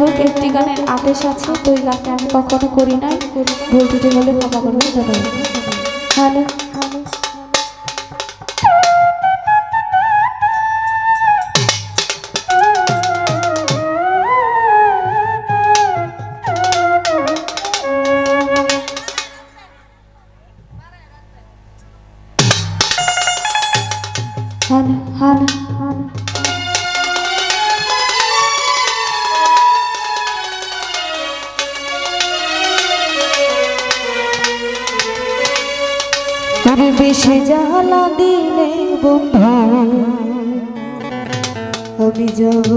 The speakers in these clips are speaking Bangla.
হোক একটি গানের আদেশ আছে, তো ওই গানটা আমি কখনো করি নাই। ভুল দুটি হলে ক্ষমা করবেন, ধন্যবাদ। সে জ্বালা দিলে বন্ধু। আমি যাব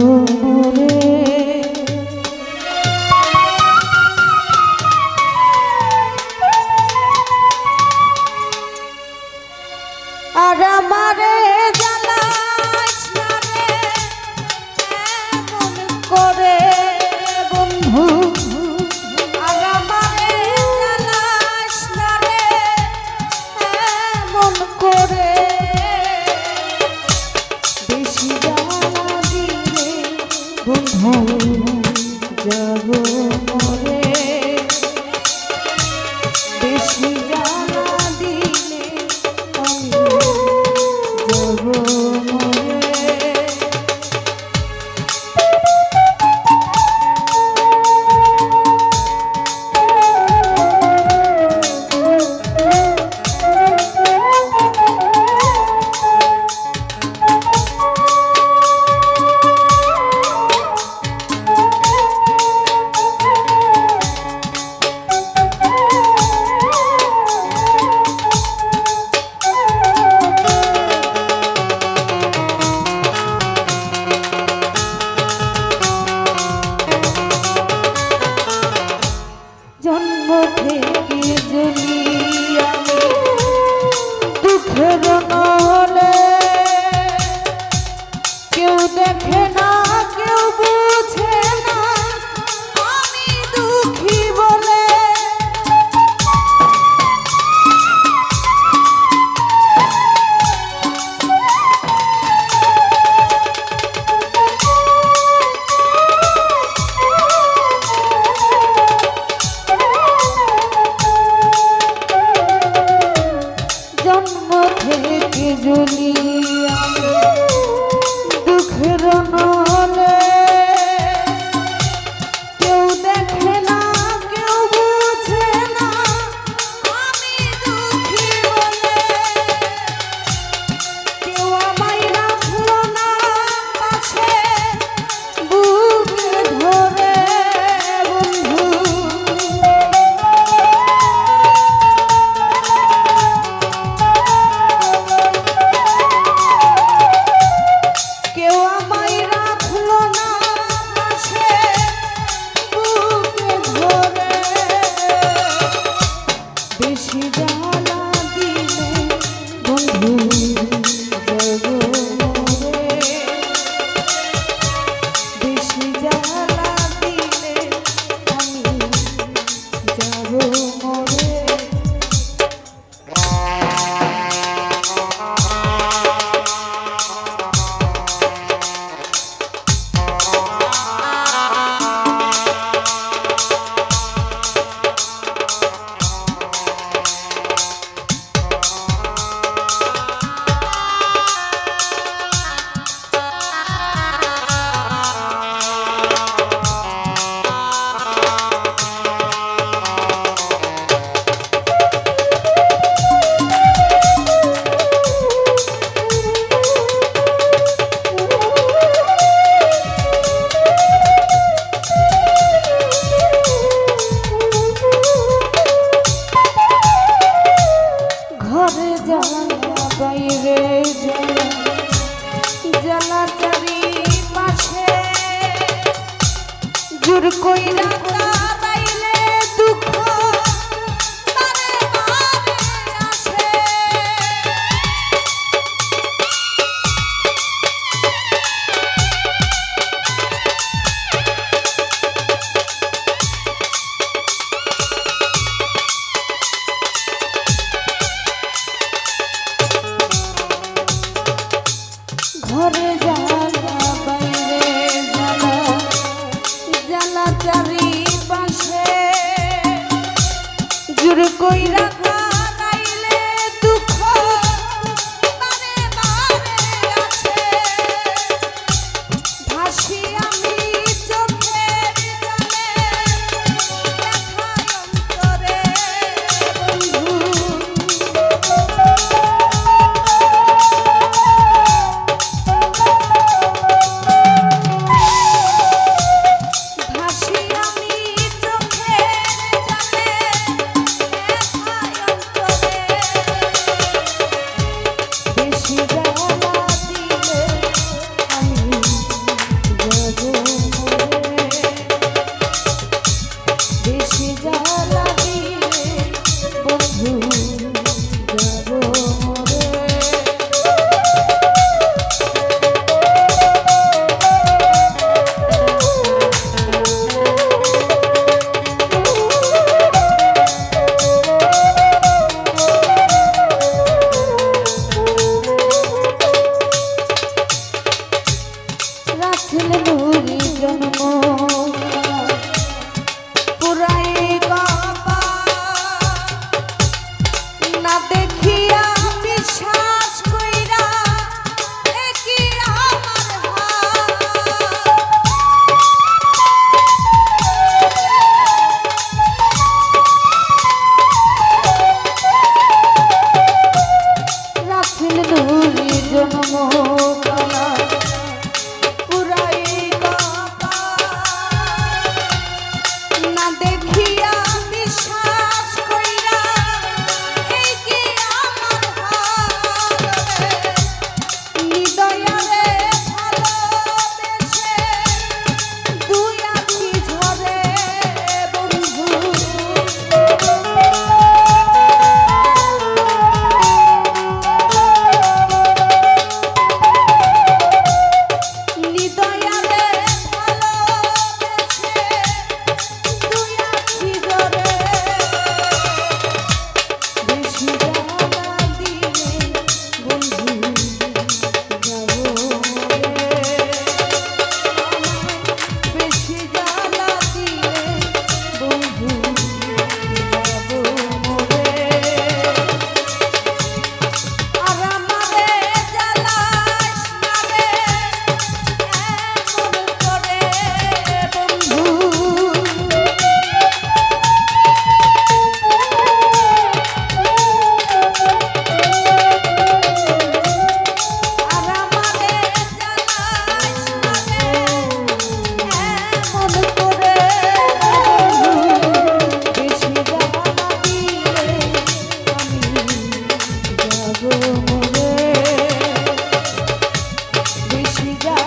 দেখে না সে জ্বালা দিলে বন্ধু। হুজুর কইরা কইরা দিয়েছেন জন্ম। We got